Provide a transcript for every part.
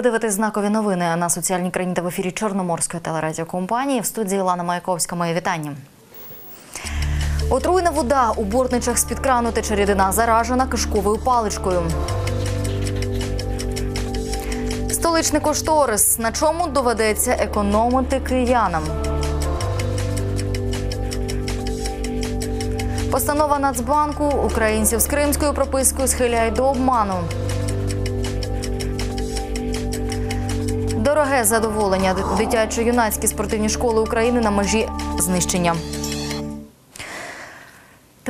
Ви дивитесь знакові новини на соціальній країні та в ефірі Чорноморської телерадіокомпанії. В студії Лана Маяковська. Моє вітання. Отруйна вода у бортничах з-під крану тече рідина заражена кишковою паличкою. Столичний кошторис. На чому доведеться економити киянам? Постанова Нацбанку українців з кримською пропискою схиляє до обману. Дороге задоволення дитячо-юнацькі спортивні школи України на межі знищення.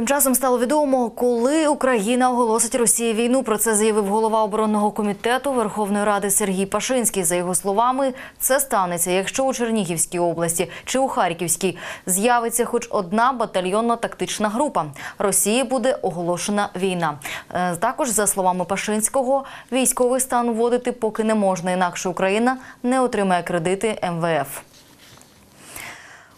Тим часом стало відомо, коли Україна оголосить Росії війну. Про це заявив голова оборонного комітету Верховної Ради Сергій Пашинський. За його словами, це станеться, якщо у Чернігівській області чи у Харківській з'явиться хоч одна батальйонно-тактична група. Росії буде оголошена війна. Е, Також, за словами Пашинського, військовий стан вводити поки не можна, інакше Україна не отримає кредити МВФ.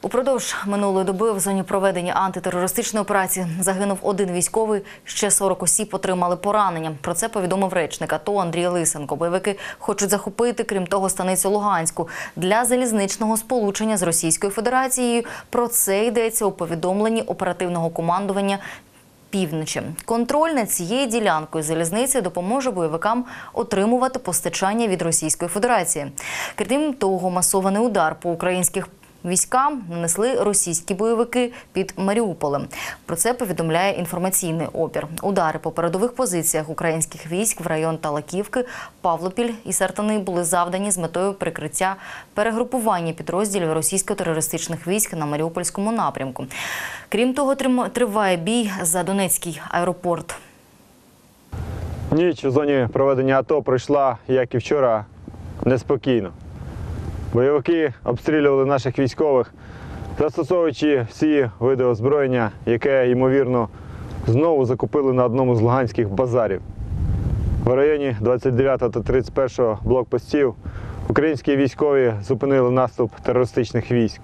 Упродовж минулої доби в зоні проведення антитерористичної операції загинув один військовий. Ще 40 осіб отримали поранення. Про це повідомив речник АТО Андрій Лисенко. Бойовики хочуть захопити, крім того, станицю Луганську для залізничного сполучення з Російською Федерацією. Про це йдеться у повідомленні оперативного командування. Півночі контроль над цією ділянкою залізниці допоможе бойовикам отримувати постачання від Російської Федерації. Крім того, масований удар по українських військам нанесли російські бойовики під Маріуполем. Про це повідомляє інформаційний опір. Удари по передових позиціях українських військ в район Талаківки, Павлопіль і Сартани були завдані з метою прикриття перегрупування підрозділів російсько-терористичних військ на Маріупольському напрямку. Крім того, триває бій за Донецький аеропорт. Ніч у зоні проведення АТО пройшла, як і вчора, неспокійно. Бойовики обстрілювали наших військових, застосовуючи всі види озброєння, яке, ймовірно, знову закупили на одному з луганських базарів. В районі 29 та 31 блокпостів українські військові зупинили наступ терористичних військ.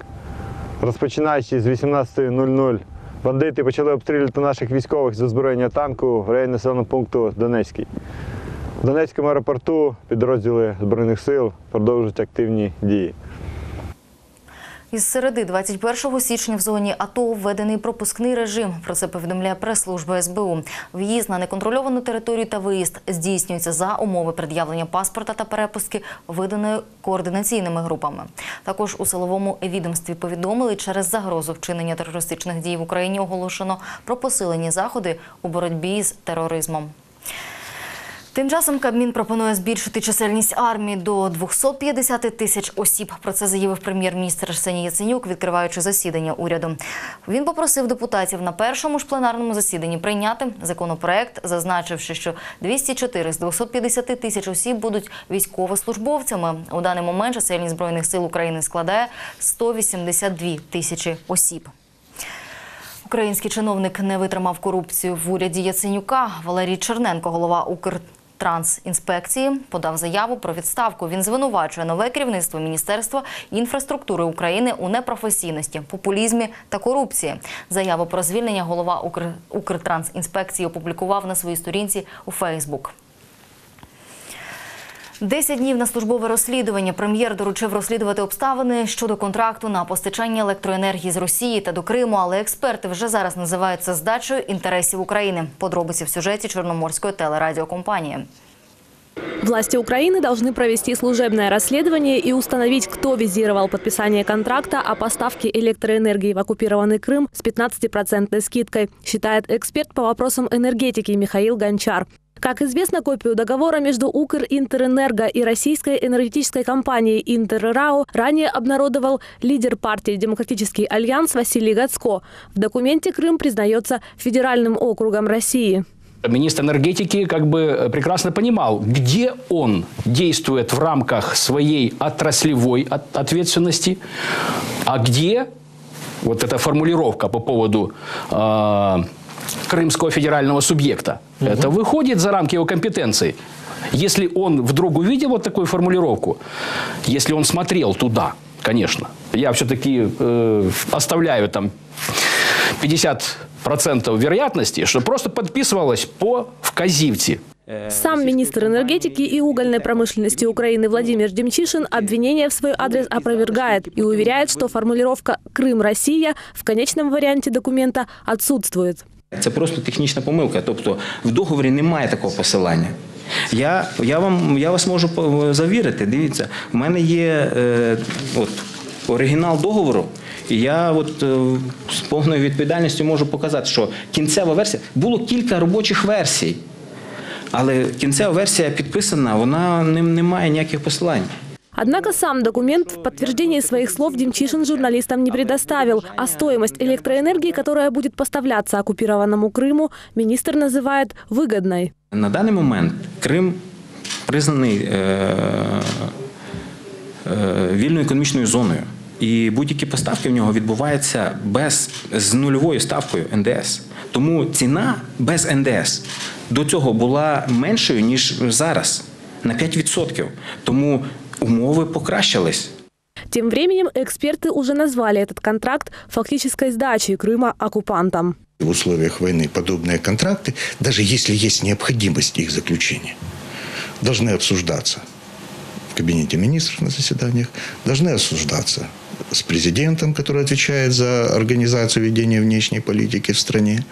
Розпочинаючи з 18.00, бандити почали обстрілювати наших військових з озброєння танку в районі населеного пункту Донецький. В Донецькому аеропорту підрозділи Збройних сил продовжують активні дії. Із середи 21 січня в зоні АТО введений пропускний режим. Про це повідомляє прес-служба СБУ. В'їзд на неконтрольовану територію та виїзд здійснюється за умови пред'явлення паспорта та перепустки, виданої координаційними групами. Також у силовому відомстві повідомили, через загрозу вчинення терористичних дій в Україні оголошено про посилені заходи у боротьбі з тероризмом. Тим часом Кабмін пропонує збільшити чисельність армії до 250 тисяч осіб. Про це заявив прем'єр-міністр Арсеній Яценюк, відкриваючи засідання уряду. Він попросив депутатів на першому ж пленарному засіданні прийняти законопроект, зазначивши, що 204 з 250 тисяч осіб будуть військовослужбовцями. У даний момент чисельність збройних сил України складає 182 тисячі осіб. Український чиновник не витримав корупцію в уряді Яценюка. Валерій Черненко, голова Укртрансінспекції, подав заяву про відставку. Він звинувачує нове керівництво Міністерства інфраструктури України у непрофесійності, популізмі та корупції. Заяву про звільнення голова Укртрансінспекції опублікував на своїй сторінці у Фейсбук. Десять днів на службове розслідування. Прем'єр доручив розслідувати обставини щодо контракту на постачання електроенергії з Росії та до Криму, але експерти вже зараз називають це здачею інтересів України. Подробиці в сюжеті Чорноморської телерадіокомпанії. Власти Украины должны провести служебное расследование и установить, кто визировал подписание контракта о поставке электроэнергии в оккупированный Крым с 15% скидкой, считает эксперт по вопросам энергетики Михаил Гончар. Как известно, копию договора между Укринтерэнерго и российской энергетической компанией Интеррао ранее обнародовал лидер партии «Демократический альянс» Василий Гацко. В документе Крым признается федеральным округом России. Министр энергетики как бы прекрасно понимал, где он действует в рамках своей отраслевой от- ответственности, а где вот эта формулировка по поводу э, крымского федерального субъекта, это выходит за рамки его компетенции. Если он вдруг увидел вот такую формулировку, если он смотрел туда, конечно, я все-таки э, оставляю там 50% вероятности, что просто подписывалось по вказівці. Сам министр энергетики и угольной промышленности Украины Владимир Демчишин обвинения в свой адрес опровергает и уверяет, что формулировка «Крым, Россия» в конечном варианте документа отсутствует. Це просто технічна помилка. Тобто в договорі немає такого посилання. Я, я, вам, я вас можу завірити. Дивіться, в мене є е, от, оригінал договору, і я от, е, з повною відповідальністю можу показати, що кінцева версія було кілька робочих версій, але кінцева версія підписана, вона не, не має ніяких посилань. Однако сам документ в подтверждении своих слов Демчишин журналистам не предоставил, а стоимость электроэнергии, которая будет поставляться оккупированному Крыму, министр называет выгодной. На даний момент Крим признаний е, е, вільною економічною зоною. І будь-які поставки в нього відбуваються без з нульовою ставкою НДС. Тому ціна без НДС до цього була меншою ніж зараз на 5%. Тому умови покращились. Тем временем эксперты уже назвали этот контракт фактической сдачей Крыма оккупантам. В условиях войны подобные контракты, даже если есть необходимость их заключения, должны обсуждаться в кабинете министров на заседаниях, должны обсуждаться с президентом, который отвечает за организацию ведения внешней политики в стране,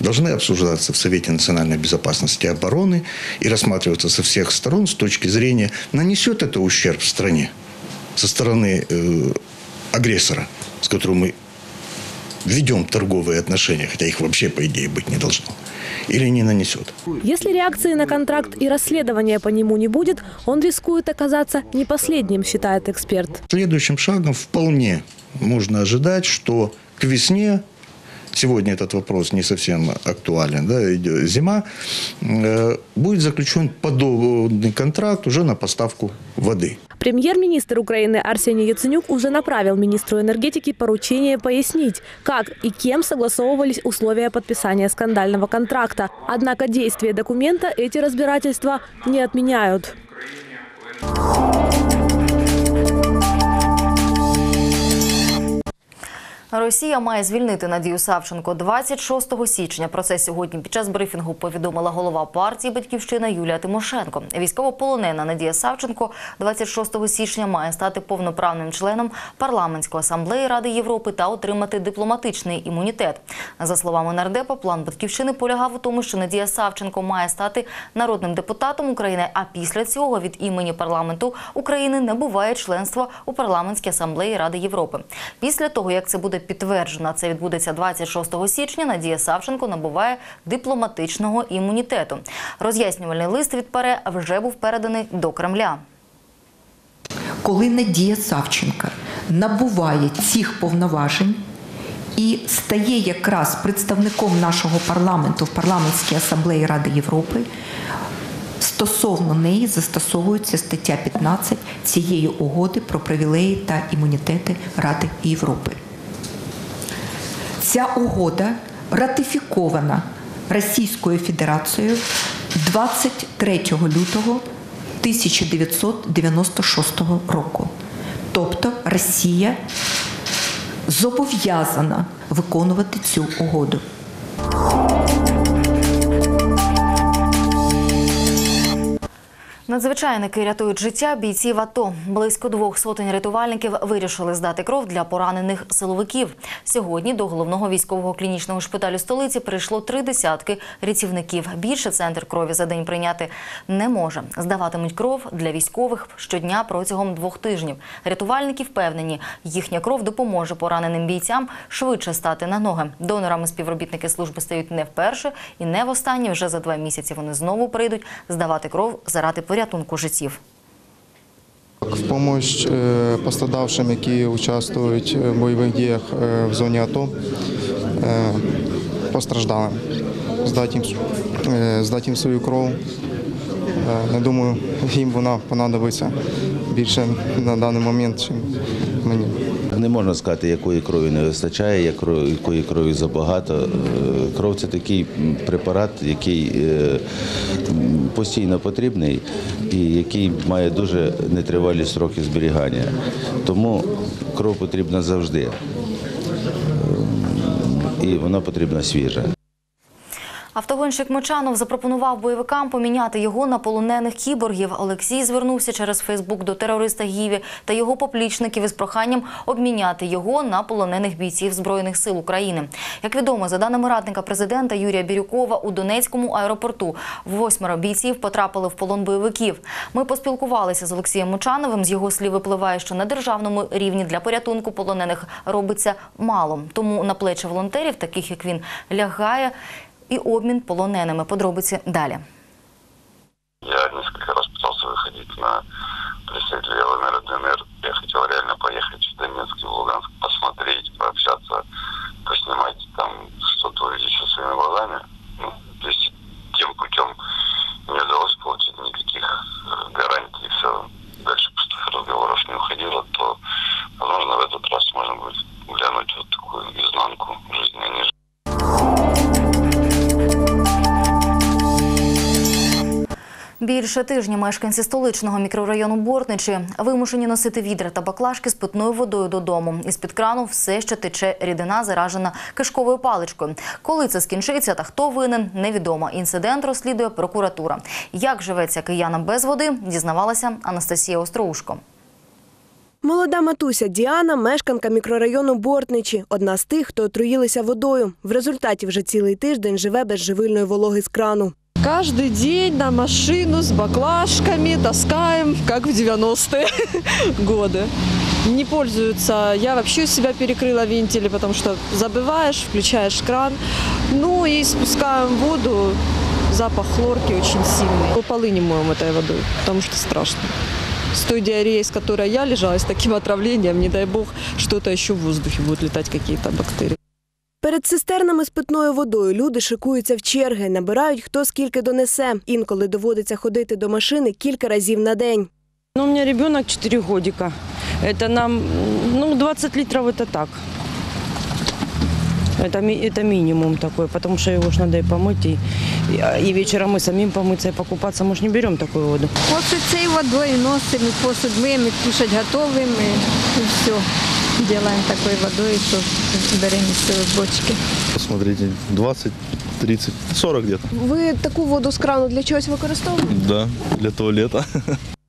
должны обсуждаться в Совете национальной безопасности и обороны и рассматриваться со всех сторон с точки зрения, нанесет это ущерб стране со стороны э, агрессора, с которым мы ведем торговые отношения, хотя их вообще, по идее, быть не должно, или не нанесет. Если реакции на контракт и расследования по нему не будет, он рискует оказаться не последним, считает эксперт. Следующим шагом вполне можно ожидать, что к весне, сегодня этот вопрос не совсем актуален, да, идет зима, э, будет заключен подобный контракт уже на поставку воды. Премьер-министр Украины Арсений Яценюк уже направил министру энергетики поручение пояснить, как и кем согласовывались условия подписания скандального контракта. Однако действие документа эти разбирательства не отменяют. Росія має звільнити Надію Савченко 26 січня. Про це сьогодні під час брифінгу повідомила голова партії Батьківщина Юлія Тимошенко. Військовополонена Надія Савченко 26 січня має стати повноправним членом парламентської асамблеї Ради Європи та отримати дипломатичний імунітет. За словами нардепа, план Батьківщини полягав у тому, що Надія Савченко має стати народним депутатом України. А після цього від імені парламенту України набуває членство у парламентській асамблеї Ради Європи. Після того, як це буде підтверджено, це відбудеться 26 січня. Надія Савченко набуває дипломатичного імунітету. Роз'яснювальний лист від ПАРЕ вже був переданий до Кремля. коли Надія Савченка набуває цих повноважень і стає якраз представником нашого парламенту в парламентській асамблеї Ради Європи, стосовно неї застосовується стаття 15 цієї угоди про привілеї та імунітети Ради Європи. Ця угода ратифікована Російською Федерацією 23 лютого 1996 року. Тобто Росія зобов'язана виконувати цю угоду. Надзвичайники рятують життя бійців АТО. Близько двох сотень рятувальників вирішили здати кров для поранених силовиків. Сьогодні до головного військового клінічного шпиталю столиці прийшло три десятки рятівників. Більше центр крові за день прийняти не може. Здаватимуть кров для військових щодня протягом двох тижнів. Рятувальники впевнені, їхня кров допоможе пораненим бійцям швидше стати на ноги. Донорами співробітники служби стають не вперше і не востаннє. Вже за два місяці вони знову прийдуть здавати кров заради порятунку життів. В помощь е, пострадавшим, які участвують в бойових діях е, в зоні АТО, е, постраждалим. Здати їм свою кров. Не думаю, їм вона понадобиться більше на даний момент, ніж мені. Не можна сказати, якої крові не вистачає, якої якої крові забагато. Е, Кров це такий препарат, який е, постійно потрібний і який має дуже нетривалі сроки зберігання. Тому кров потрібна завжди. Ем, І вона потрібна свіжа. Автогонщик Мочанов запропонував бойовикам поміняти його на полонених кіборгів. Олексій звернувся через Фейсбук до терориста Гіві та його поплічників із проханням обміняти його на полонених бійців збройних сил України. Як відомо, за даними радника президента Юрія Бірюкова, у Донецькому аеропорту восьмеро бійців потрапили в полон бойовиків. Ми поспілкувалися з Олексієм Мочановим. З його слів випливає, що на державному рівні для порятунку полонених робиться мало. Тому на плечі волонтерів, таких як він, лягає і обмін полоненими. Подробиці далі. Я несколько раз пытался выходить на представителей ЛНР и ДНР. Я хотел реально поехать в Донецк и в Луганск, посмотреть, пообщаться, поснимать там, что-то увидеть со своими глазами. Ну, то есть тем путем не удалось получить никаких э, гарантий. Все дальше пустых разговоров не уходило, то, возможно, в этот раз можно будет глянуть вот такую изнанку жизни, а Більше тижня мешканці столичного мікрорайону Бортничі вимушені носити відра та баклажки з питною водою додому. Із під крану все ще тече рідина, заражена кишковою паличкою. Коли це скінчиться та хто винен, невідомо. Інцидент розслідує прокуратура. Як живеться киянам без води, дізнавалася Анастасія Остроушко. Молода матуся Діана – мешканка мікрорайону Бортничі, одна з тих, хто отруїлися водою. В результаті вже цілий тиждень живе без живильної вологи з крану. Каждый день на машину с баклажками таскаем, как в 90-е годы. Не пользуются. Я вообще у себя перекрыла вентили, потому что забываешь, включаешь кран. Ну и спускаем воду. Запах хлорки очень сильный. Полы не моем этой водой, потому что страшно. С той диареей, с которой я лежала, с таким отравлением, не дай бог, что-то еще в воздухе будут летать какие-то бактерии. Перед цистернами з питною водою люди шикуються в черги, набирають хто скільки донесе. Інколи доводиться ходити до машини кілька разів на день. Ну, у меня ребенок 4 годика. Это нам, ну, 20 литров это так. Это, ми- это минимум такой, потому что его ж надо и помыть, и, и, и вечером мы самим помыться и покупаться. Мы же не берем такую воду. Посуд цією водою носимо, і посуд миємо, і кушать готовим, і, і все. Делаем такой водой, что берем из бочки. Посмотрите, 20, 30, 40 где-то. Ви таку воду з крану для чогось використовуєте? Да, для туалета.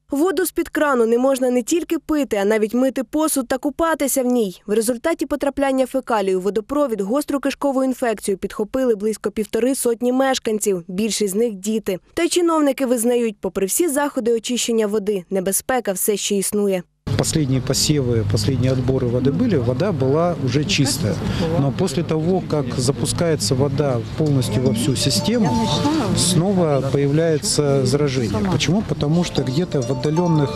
Воду з-під крану не можна не тільки пити, а навіть мити посуд та купатися в ній. В результаті потрапляння фекалію у водопровід гостру кишкову інфекцію підхопили близько півтори сотні мешканців. Більшість з них діти. Та й чиновники визнають, попри всі заходи очищення води, небезпека все ще існує. Последние посевы, последние отборы воды были, вода была уже чистая. Но после того, как запускается вода полностью во всю систему, снова появляется заражение. Почему? Потому что где-то в отдаленных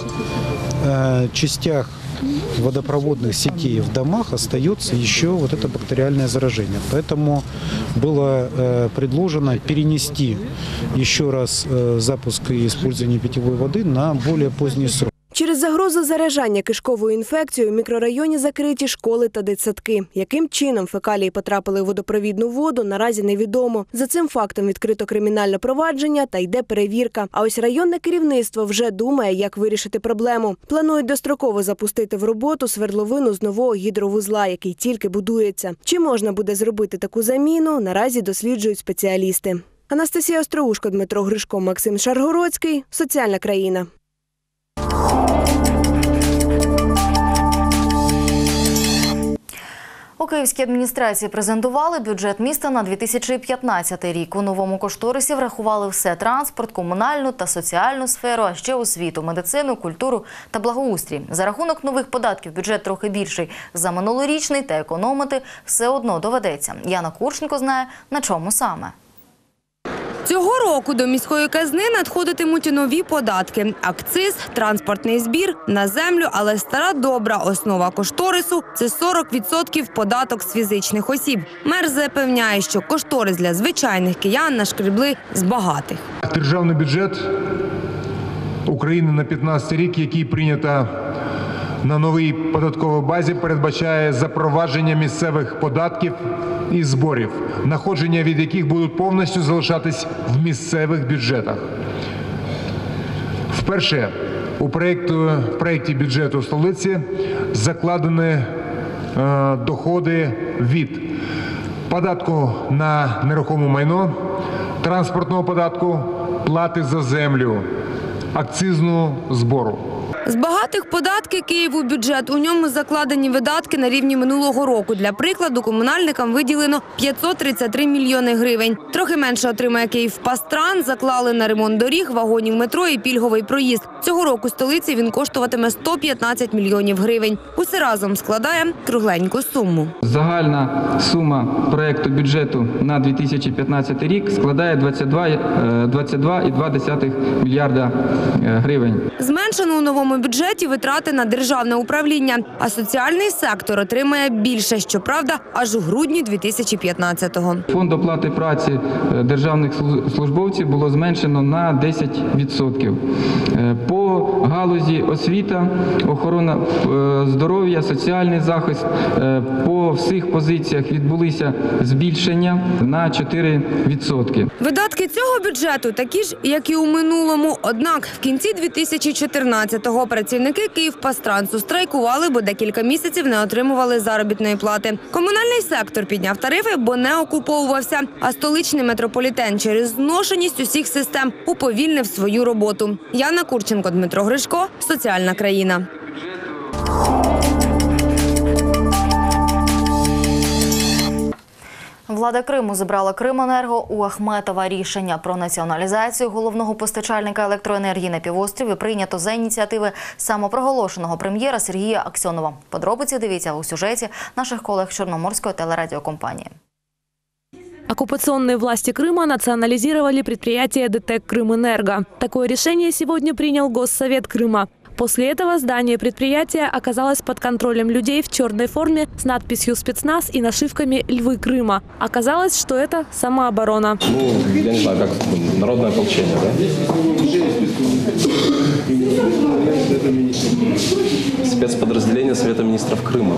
э, частях водопроводных сетей в домах остается еще вот это бактериальное заражение. Поэтому было э, предложено перенести еще раз э, запуск и использование питьевой воды на более поздний срок. Через загрозу заражання кишковою інфекцією в мікрорайоні закриті школи та дитсадки. Яким чином фекалії потрапили в водопровідну воду, наразі невідомо. За цим фактом відкрито кримінальне провадження та йде перевірка. А ось районне керівництво вже думає, як вирішити проблему. Планують достроково запустити в роботу свердловину з нового гідровузла, який тільки будується. Чи можна буде зробити таку заміну? Наразі досліджують спеціалісти. Анастасія Остроушко, Дмитро Гришко, Максим Шаргородський. Соціальна країна. У Київській адміністрації презентували бюджет міста на 2015 рік. У новому кошторисі врахували все транспорт, комунальну та соціальну сферу, а ще освіту, медицину, культуру та благоустрій. За рахунок нових податків бюджет трохи більший за минулорічний, та економити все одно доведеться. Яна Курченко знає на чому саме. Цього року до міської казни надходитимуть нові податки: акциз, транспортний збір на землю, але стара добра основа кошторису це 40% податок з фізичних осіб. Мер запевняє, що кошторис для звичайних киян нашкребли з багатих. Державний бюджет України на 15 рік, який прийнято на новій податковій базі, передбачає запровадження місцевих податків і зборів, находження від яких будуть повністю залишатись в місцевих бюджетах. Вперше у проєкту, в проєкті бюджету столиці закладені е, доходи від податку на нерухоме майно, транспортного податку, плати за землю, акцизного збору. З багатих податки Києву бюджет. У ньому закладені видатки на рівні минулого року. Для прикладу, комунальникам виділено 533 мільйони гривень. Трохи менше отримає Київпастран. Заклали на ремонт доріг, вагонів метро і пільговий проїзд. Цього року столиці він коштуватиме 115 мільйонів гривень. Усе разом складає кругленьку суму. Загальна сума проекту бюджету на 2015 рік складає 22, е, 22,2 мільярда е, гривень. Зменшено у новому бюджеті витрати на державне управління, а соціальний сектор отримає більше, щоправда, аж у грудні 2015-го. Фонд оплати праці е, державних службовців було зменшено на 10%. Е, Галузі освіта, охорона е, здоров'я, соціальний захист е, по всіх позиціях відбулися збільшення на 4%. Видатки цього бюджету такі ж, як і у минулому. Однак в кінці 2014-го працівники Київпастрансу страйкували, бо декілька місяців не отримували заробітної плати. Комунальний сектор підняв тарифи, бо не окуповувався. А столичний метрополітен через зношеність усіх систем уповільнив свою роботу. Яна Курченко, Дмитро Гришко, соціальна країна. Влада Криму забрала Крименерго у Ахметова. Рішення про націоналізацію головного постачальника електроенергії на півострові прийнято за ініціативи самопроголошеного прем'єра Сергія Аксьонова. Подробиці дивіться у сюжеті наших колег Чорноморської телерадіокомпанії. Оккупационные власти Крыма национализировали предприятие ДТЭК «Крымэнерго». Такое решение сегодня принял Госсовет Крыма. После этого здание предприятия оказалось под контролем людей в черной форме с надписью «Спецназ» и нашивками «Львы Крыма». Оказалось, что это самооборона. Ну, я не знаю, как народное ополчение, да? Спецподразделение Совета министров Крыма.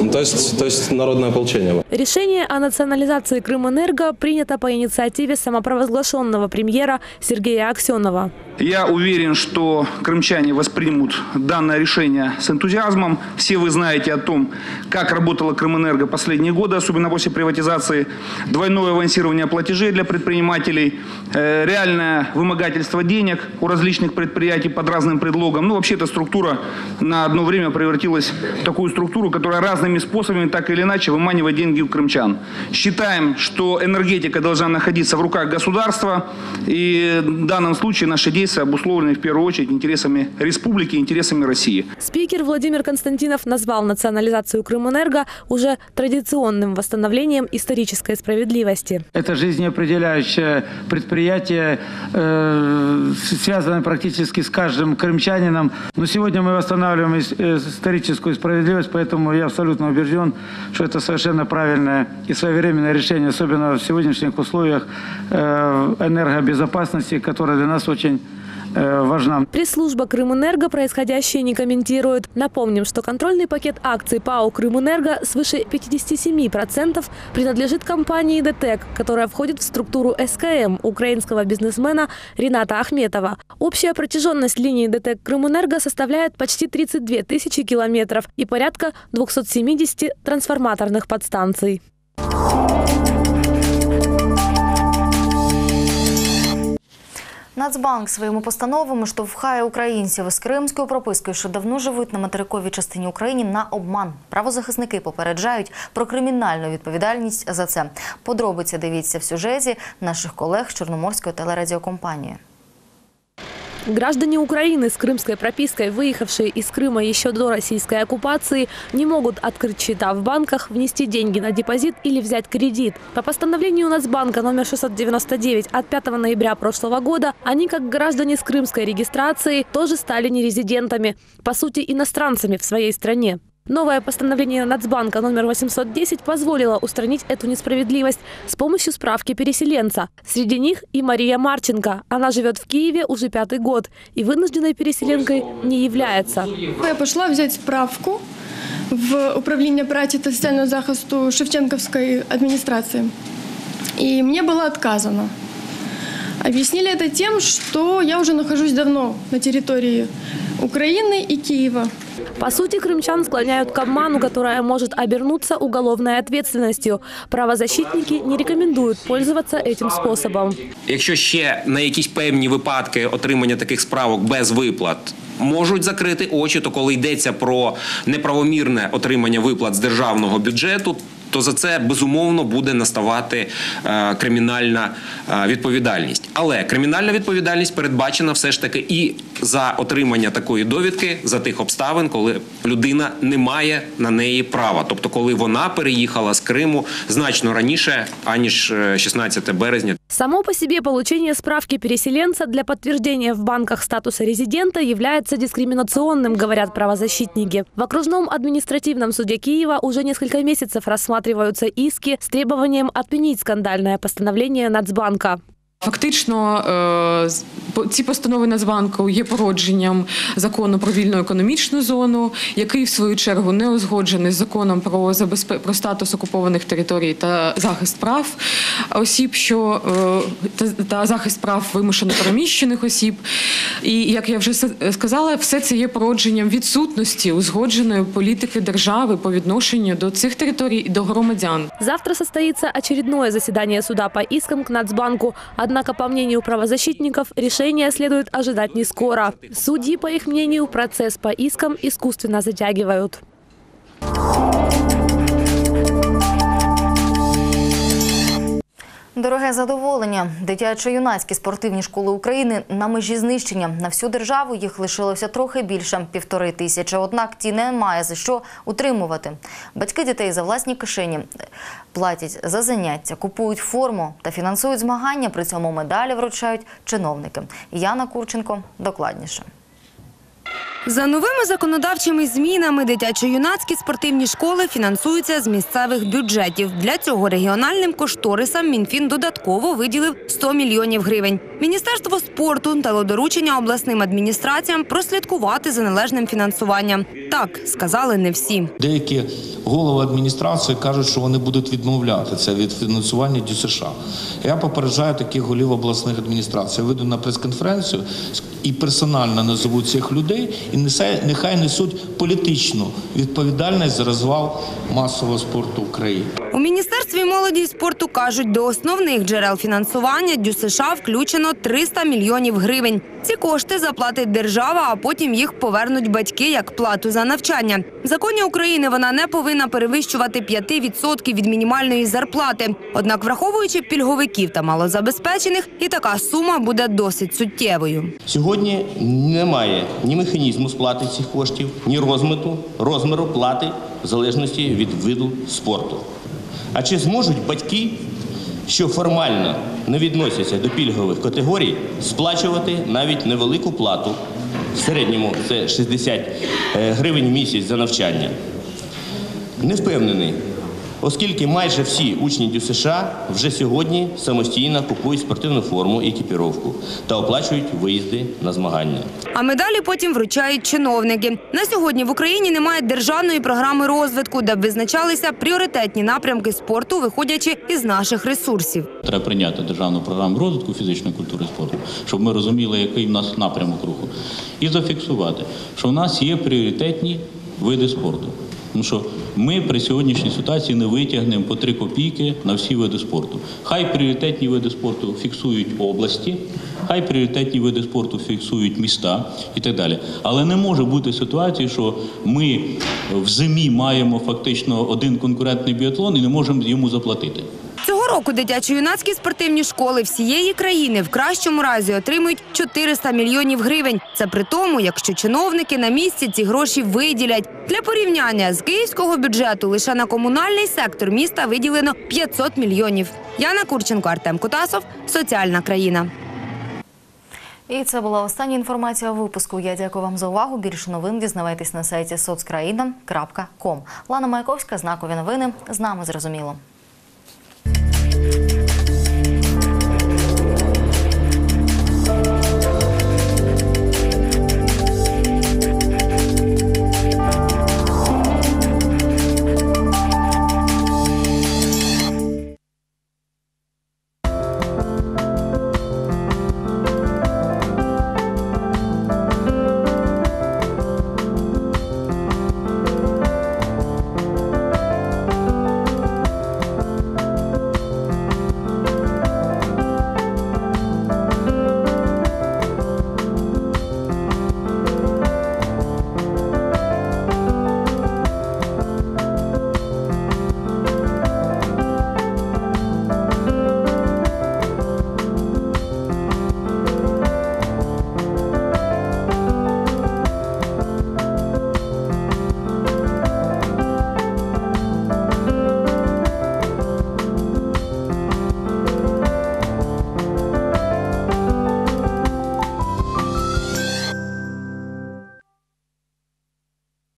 Ну, то есть, то есть народное ополчение. Решение о национализации «Крымэнерго» принято по инициативе самопровозглашенного премьера Сергея Аксенова. Аксенова. Я уверен, что крымчане воспримут данное решение с энтузиазмом. Все вы знаете о том, как работала Крымэнерго последние годы, особенно после приватизации. Двойное авансирование платежей для предпринимателей, э, реальное вымогательство денег у различных предприятий под разным предлогом. Ну, вообще эта структура на одно время превратилась в такую структуру, которая разными способами так или иначе выманивает деньги у крымчан. Считаем, что энергетика должна находиться в руках государства. И в данном случае наши действия обусловлены в первую очередь интересами республики, интересами России. Спикер Владимир Константинов назвал национализацию Крымэнерго уже традиционным восстановлением исторической справедливости. Это жизнеопределяющее предприятие, э, связанное практически с каждым крымчанином. Но сегодня мы восстанавливаем э, историческую справедливость, поэтому я абсолютно убежден, что это совершенно правильное и своевременное решение, особенно в сегодняшних условиях э, энергобезопасности, которая для нас очень важна. Пресс-служба Крымэнерго происходящее не комментирует. Напомним, что контрольный пакет акций ПАО Крымэнерго свыше 57% принадлежит компании ДТЭК, которая входит в структуру СКМ украинского бизнесмена Рената Ахметова. Общая протяженность линии ДТЭК Крымэнерго составляет почти 32 тысячи километров и порядка 270 трансформаторных подстанций. Нацбанк своїми постановами штовхає українців з кримською пропискою, що давно живуть на материковій частині України, на обман. Правозахисники попереджають про кримінальну відповідальність за це. Подробиці дивіться в сюжеті наших колег з Чорноморської телерадіокомпанії. Граждане Украины с крымской пропиской, выехавшие из Крыма еще до российской оккупации, не могут открыть счета в банках, внести деньги на депозит или взять кредит. По постановлению Нацбанка номер 699 от 5 ноября прошлого года, они, как граждане с крымской регистрацией, тоже стали нерезидентами, по сути, иностранцами в своей стране. Новое постановление Нацбанка номер 810 позволило устранить эту несправедливость с помощью справки переселенца. Среди них и Мария Марченко. Она живет в Киеве уже пятый год и вынужденной переселенкой не является. Я пішла взяти справку в управління праці та соціального захисту Шевченковської адміністрації. І мені було отказано. Объяснили это тем, что я уже нахожусь давно на территории Украины и Киева. По сути, крымчан склоняют к обману, которая может обернуться уголовной ответственностью. Правозащитники не рекомендуют пользоваться этим способом. Якщо ще на якісь певні випадки отримання таких справок без виплат можуть закрити очі, то коли йдеться про неправомірне отримання виплат з державного бюджету. То за це безумовно буде наставати е, кримінальна е, відповідальність. Але кримінальна відповідальність передбачена все ж таки і за отримання такої довідки за тих обставин, коли людина не має на неї права, тобто коли вона переїхала з Криму значно раніше аніж е, 16 березня Само по себе получение справки переселенца для подтверждения в банках статуса резидента является дискриминационным, говорят правозащитники. В окружном административном суде Киева уже несколько месяцев рассматриваются иски с требованием отменить скандальное постановление Нацбанка. Фактично, е, ці постанови Нацбанку є породженням закону про вільну економічну зону, який в свою чергу не узгоджений з законом про забезпе- про статус окупованих територій та захист прав осіб, що е, та, захист прав вимушено переміщених осіб. І як я вже сказала, все це є породженням відсутності узгодженої політики держави по відношенню до цих територій і до громадян. Завтра состоится очередное заседание суда по искам к Нацбанку. Однако, по мнению правозащитников, решение следует ожидать не скоро. Судьи, по их мнению, процесс по искам искусственно затягивают. Дороге задоволення. Дитячо-юнацькі спортивні школи України на межі знищення. На всю державу їх лишилося трохи більше півтори тисячі. Однак ті немає за що утримувати. Батьки дітей за власні кишені платять за заняття, купують форму та фінансують змагання. При цьому медалі вручають чиновники. Яна Курченко докладніше. За новими законодавчими змінами дитячо-юнацькі спортивні школи фінансуються з місцевих бюджетів. Для цього регіональним кошторисам Мінфін додатково виділив 100 мільйонів гривень. Міністерство спорту дало доручення обласним адміністраціям прослідкувати за належним фінансуванням. Так сказали не всі. Деякі голови адміністрації кажуть, що вони будуть відмовляти це від фінансування ДЮСШ. Я попереджаю таких голів обласних адміністрацій. Я вийду на прес-конференцію і персонально назову цих людей, і нехай несуть політичну відповідальність за розвал масового спорту в країні. У міністерстві молоді і спорту кажуть, до основних джерел фінансування ДЮСШ включено 300 мільйонів гривень. Ці кошти заплатить держава, а потім їх повернуть батьки як плату за навчання. В законі України вона не повинна перевищувати 5% від мінімальної зарплати. Однак, враховуючи пільговиків та малозабезпечених, і така сума буде досить суттєвою. Сьогодні немає ні механізму сплати цих коштів, ні розмиту, розміру плати в залежності від виду спорту. А чи зможуть батьки, що формально не відносяться до пільгових категорій, сплачувати навіть невелику плату? В середньому це 60 е, гривень в місяць за навчання. Не впевнений, оскільки майже всі учні ДЮСШ вже сьогодні самостійно купують спортивну форму і екіпіровку та оплачують виїзди на змагання. А медалі потім вручають чиновники. На сьогодні в Україні немає державної програми розвитку, де б визначалися пріоритетні напрямки спорту, виходячи із наших ресурсів. Треба прийняти державну програму розвитку фізичної культури і спорту, щоб ми розуміли, який в нас напрямок руху, і зафіксувати, що в нас є пріоритетні види спорту. Тому що ми при сьогоднішній ситуації не витягнемо по 3 копійки на всі види спорту. Хай пріоритетні види спорту фіксують області, хай пріоритетні види спорту фіксують міста і так далі. Але не може бути ситуації, що ми в зимі маємо фактично один конкурентний біатлон і не можемо йому заплатити. Цього року дитячо-юнацькі спортивні школи всієї країни в кращому разі отримують 400 мільйонів гривень. Це при тому, якщо чиновники на місці ці гроші виділять. Для порівняння з київського бюджету лише на комунальний сектор міста виділено 500 мільйонів. Яна Курченко, Артем Кутасов, Соціальна країна. І це була остання інформація випуску. Я дякую вам за увагу. Більше новин дізнавайтесь на сайті соцкраїна.ком. Лана Маяковська, знакові новини. З нами зрозуміло.